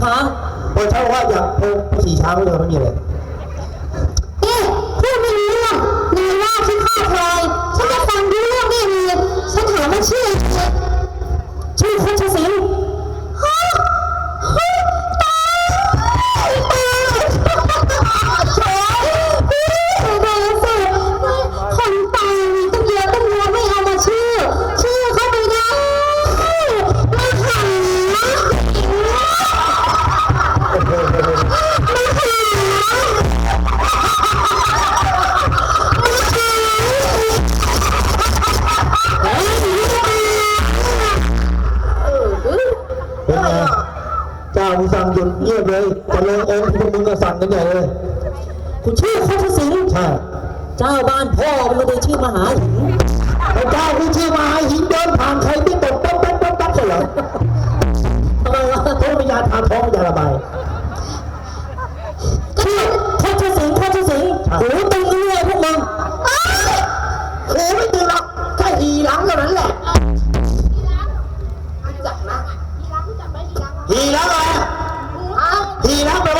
เ我รา讲，不不นั้นว่า กันใหญ่เลยคุณชื่อโคชสิงห์ใช่เจ้าบ้านพ่อมันเลยชื่อมหาหินพระเจ้าที่ชื่อมหาหินเดินผ่านใครที่ตกปั๊บปั๊บปั๊บปั๊บเหรอทำไมวะเพราะมียาทาท้องยาระบายชื่อโคชสิงห์โคชสิงห์หูตึงเรื่อยพวกมึงหูไม่ตึงหรอกแค่หีหลังเท่านั้นแหละหีหลังอะไรหีหลังแปลว่า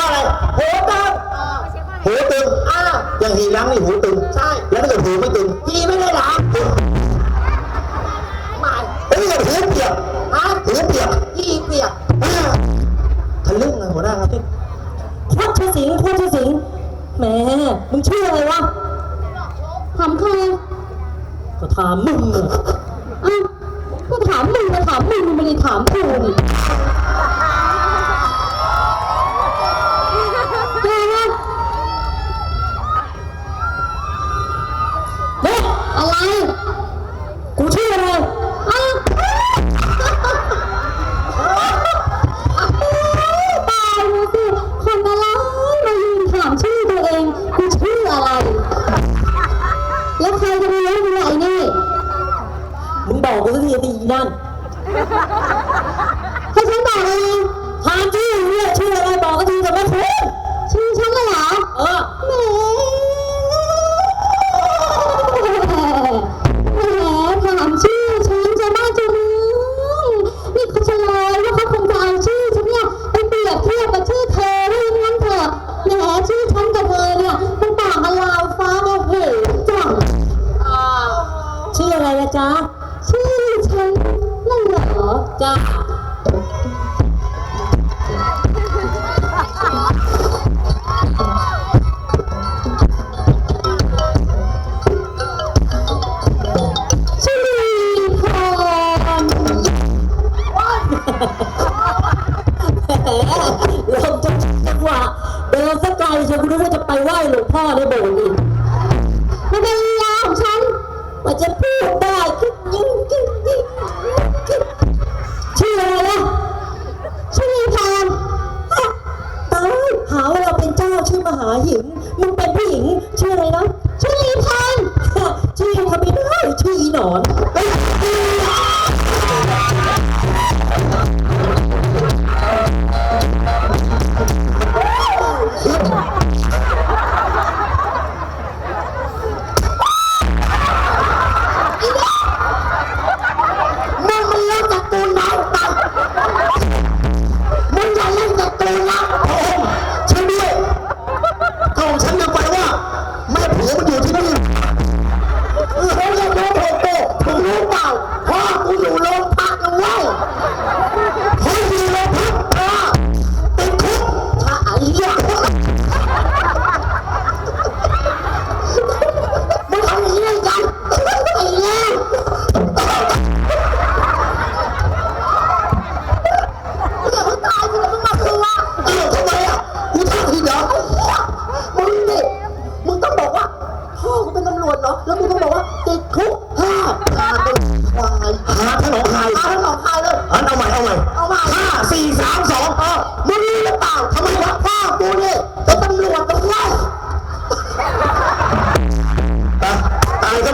อย่างทีล้างนี่หูตึง ใช่ แล้วถ้าเกิดหูไม่ตึงทีไม่ได้ล้างไม่เอ้ยหูเปียกฮะหูเปียกทีเปียกทะลึ่งเลยหัวหน้าครับพี่โคตรสิงห์โคตรสิงแหมมึงชื่ออะไรวะถามใครก็ถามมึงอะอ้าวก็ถามมึงก็ถามมึงมึงไม่ได้ถามกูนี่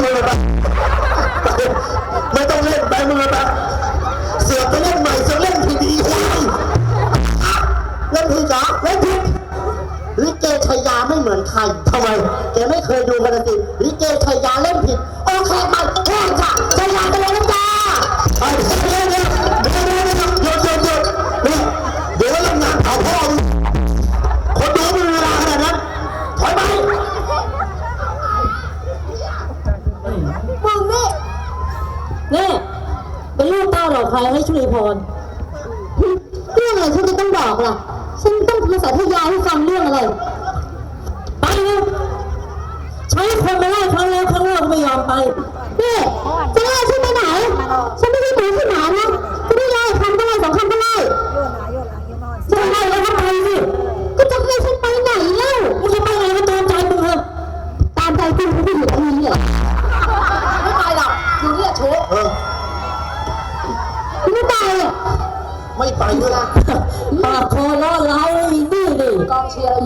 ึงเลยปไม่ต้องเล่นไปมึงเลยปเสือกไปเล่นใหม่จะเล่นผิดอีกเล่นผิดเหรอเล่นผิดลิเกชายาไม่เหมือนใครทำไมแกไม่เคยดูกันสิลิเกชายาเล่นผิดโอเค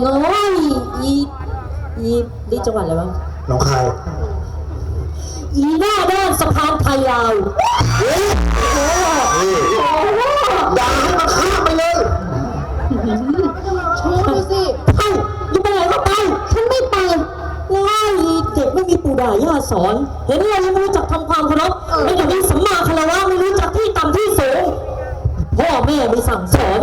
เอ้ยอีอีนี่จังหวัดอะไรวะหนองคายอีหน้าด้านสะพานไทยลาวย่ด่ามันฆ่าไปเลยชอบดูสิเอ้ย่าไปไหนก็ไป ฉันไม่ไปง่ายเด็กไม่มีปู่ด่าย่าสอน เห็นอะไรไม่รู้จักทำความเคารพไม่รู้จักสัมมาคารวะไม่รู้จักที่ต่ำที่สูงพ่อแม่ไม่สั่งสอน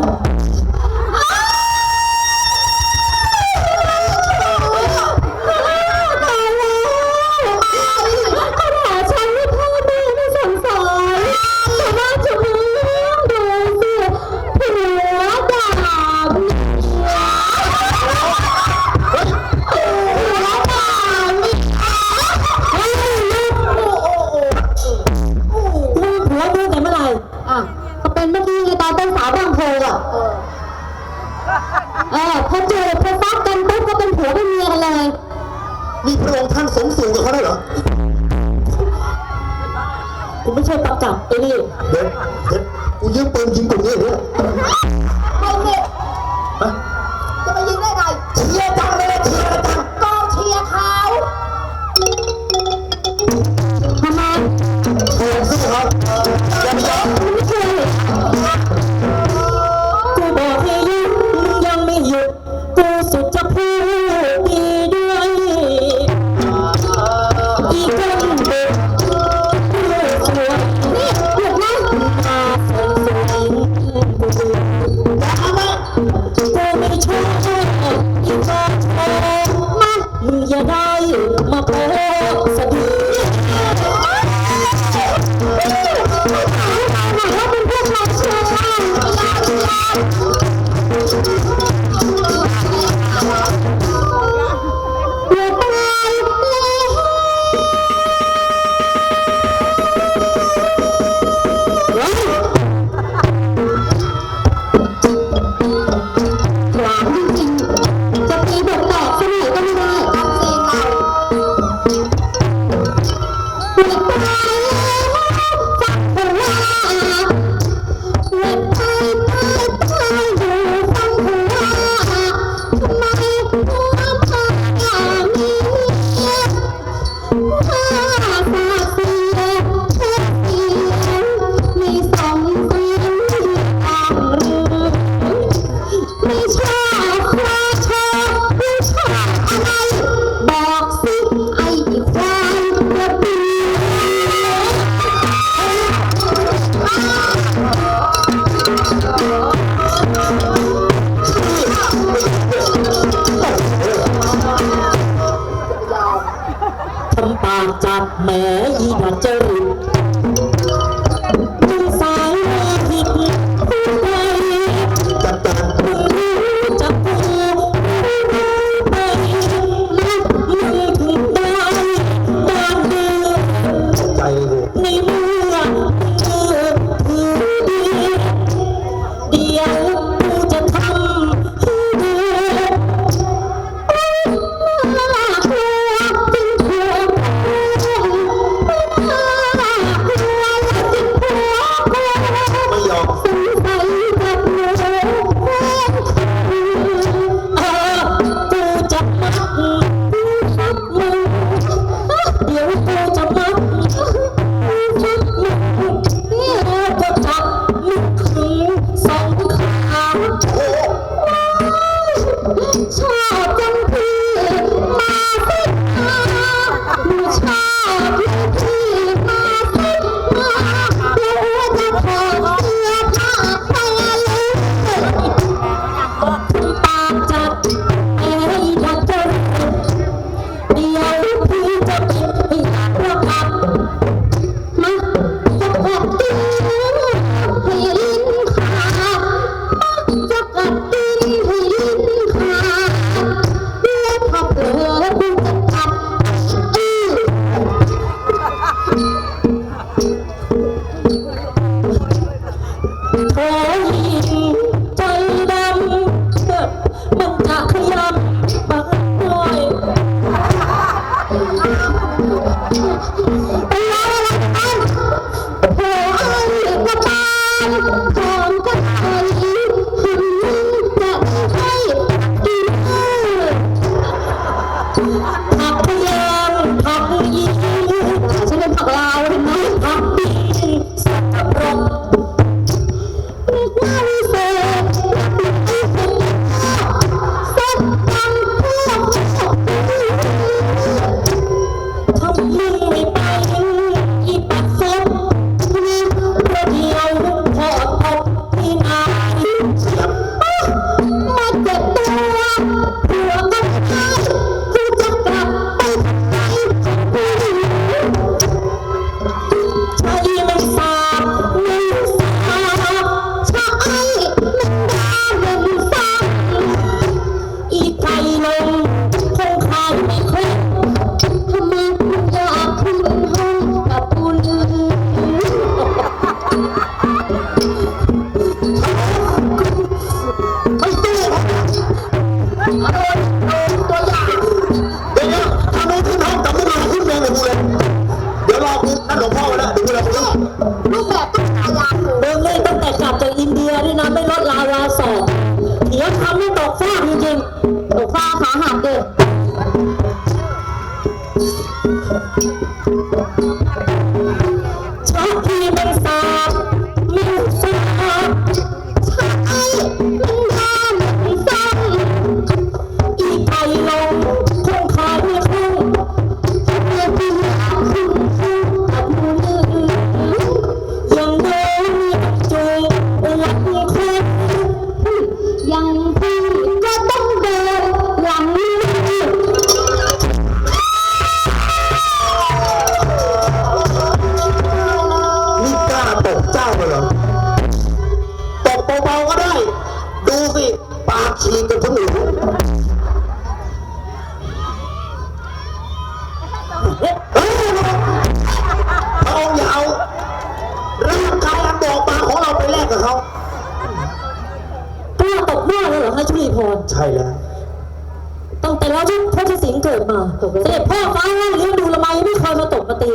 สด็จพ่อฟ้าล่เลี้ยงดูละไมไม่เคยมาตกมาตี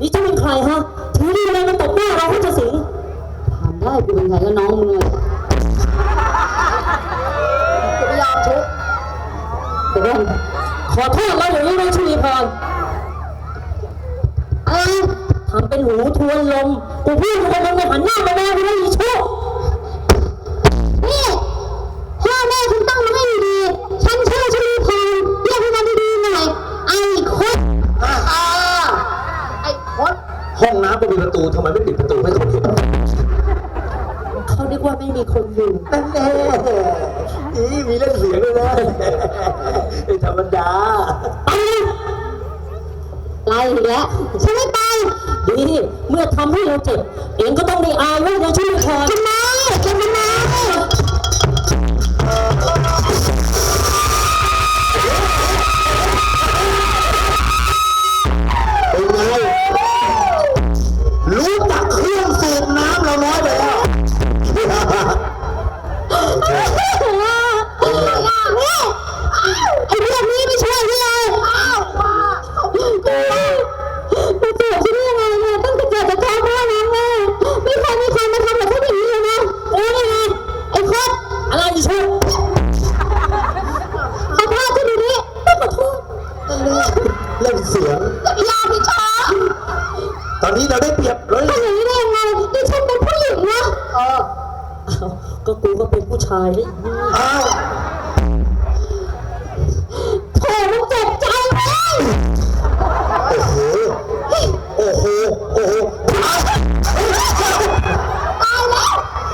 นี่จะเป็นใครฮะถือดีอะไรมาตกหน้าเราพระเจ้สิงห์ถามได้กูเป็นใครก็น้องมึงยจะไปยอมชุบแต่ว่าขอโทษเราอย่างนี้นะชุลีพรเอ้ยทำเป็นหูทวนลมกูพูดอะไรมในหันหน้ามาแม่ไม่ได้ยชุบ ทำไมไม่ปิดประตูให้คนเห็นเขานึกว่าไม่มีคนอยู่นแน่อีมีเล่นเสียงด้วยนะไธรรมดา ไปไล่อีกแล้วฉันไม่ไปดี เมื่อทำให้เราเจ็บ เองก็ต้องได้อายว่าเราช่วยเธอทำไม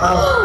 Oh.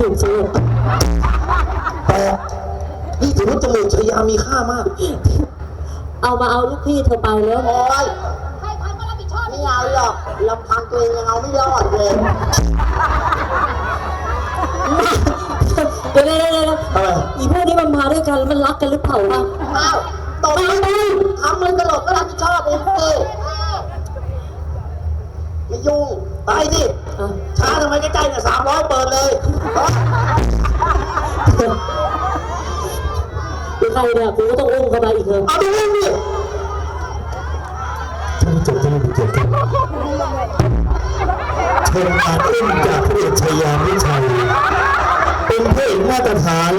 ถูกสรุแต่ถือว่าจมูกชายามีค่ามากเอามาเอาลูกพี่เธอไปแล้วโอ้ยให้พังก็รับผิดชอบไม่เอาหรอกลำพังตัวเองยังเอาไม่รอดเลยเดี๋ยวเดี๋ยวเดี๋ยวอีพวกนี้มันมาด้วยกันมันรักกันหรือเปล่าวะเปล่าตบมือทำมือตลกก็รับผิดชอบเองไม่ยุ่งไปดิาทำไมใกล้ๆเนี่ยสามร้อยเปิดเลยเป็นใครเนี่ยกูก็ต้องอุ้มเข้าไปอีกเถอะเอาดูเรื่องดิท่านผู้ชมที่มีเกียรติครับชมการอุ้มจากพระเอกชายามิชัย เป็นพระเอกมาตรฐาน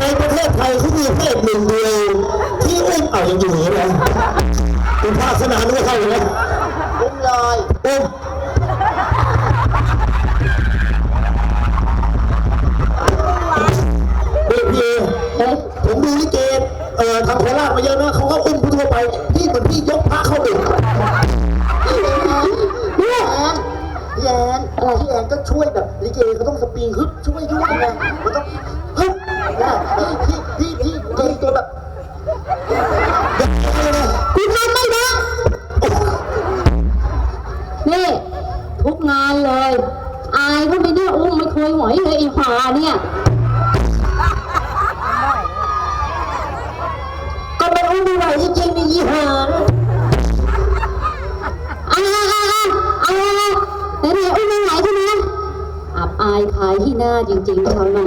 ในประเทศไทยเขามีพระเอกหนึ่งเดียวที่อุ้มเอายังอยู่อย่างนี้นะเป็นภาคสนามด้วยเข้าเลยนะอุ้มเลยอุ้ม ลิเกเอ่อทำโคราชมาเยอะนะเขาก็อุ้มผู้ทั่วไปพี่เหมือนพี่ยกพระเข้าดึกพี่แอนพี่แอนพี่แอนก็ช่วยแบบลิเกเขาต้องสปริงฮึบช่วยด้วยไงมันต้องฮึบนะพี่พี่พี่พี่ตัวแบบกูทำไม่ได้นี่ทุกงานเลย อายเขาไปเนี่ยอุ้มไม่เคยหวยเลยไอ้หาเนี่ย ริงๆนี่ยี่ห้าอ่าอ่าอ่าอ่าไหนไหนอุ้มไม่ไหวใช่ไหมอับอายขายที่หน้าจริงๆชาวนา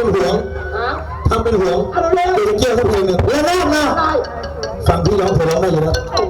เป็นห่วงฮะทำเป็นห่วงเอาเร็ว เดี๋ยวจะเกี่ยวสักเพลงหนึ่งแล้วแรกนะได้ฟังพี่ร้องผมร้องได้อยู่แล้วมา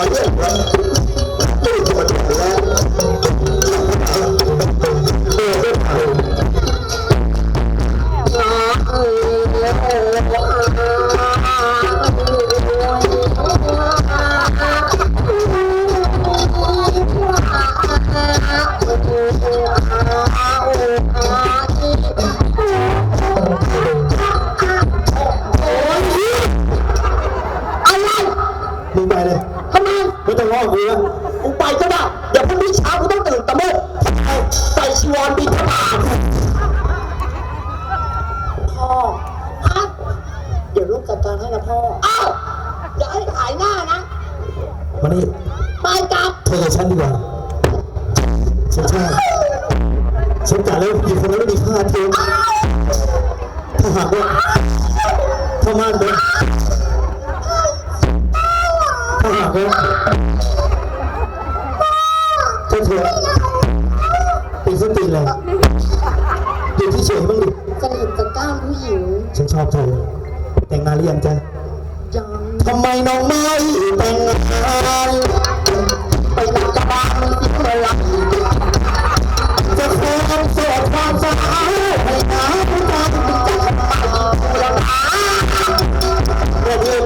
อ ฉันกะแล้วผู้หญิงคนนั้นไม่มีค่าเทียมถ้าหากว่าถ้ามันเป็นถ้าหากว่าเจ้าเธอเป็นสติเลยอยู่ที่เฉยๆบ้างดิสนิทจะกล้ามผู้หญิงฉันชอบเธอแต่งงานหรือยังจ๊ะยังทำไมน้องไม่แต่งงานไปหลักกระบาลมีสิทธิ์เลยจะ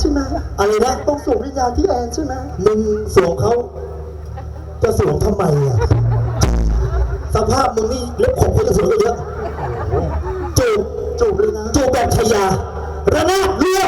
ใช่ไหมอะไรนะต้องสวมวิญญาณที่แอนใช่ไหมมึงสวมเขาจะสวมทำไมอะ สภาพมึงนี่เล็บขบเขาจะสวมกันเยอะจูบจูบเลยนะจูบแบบชายาระนาดเรือ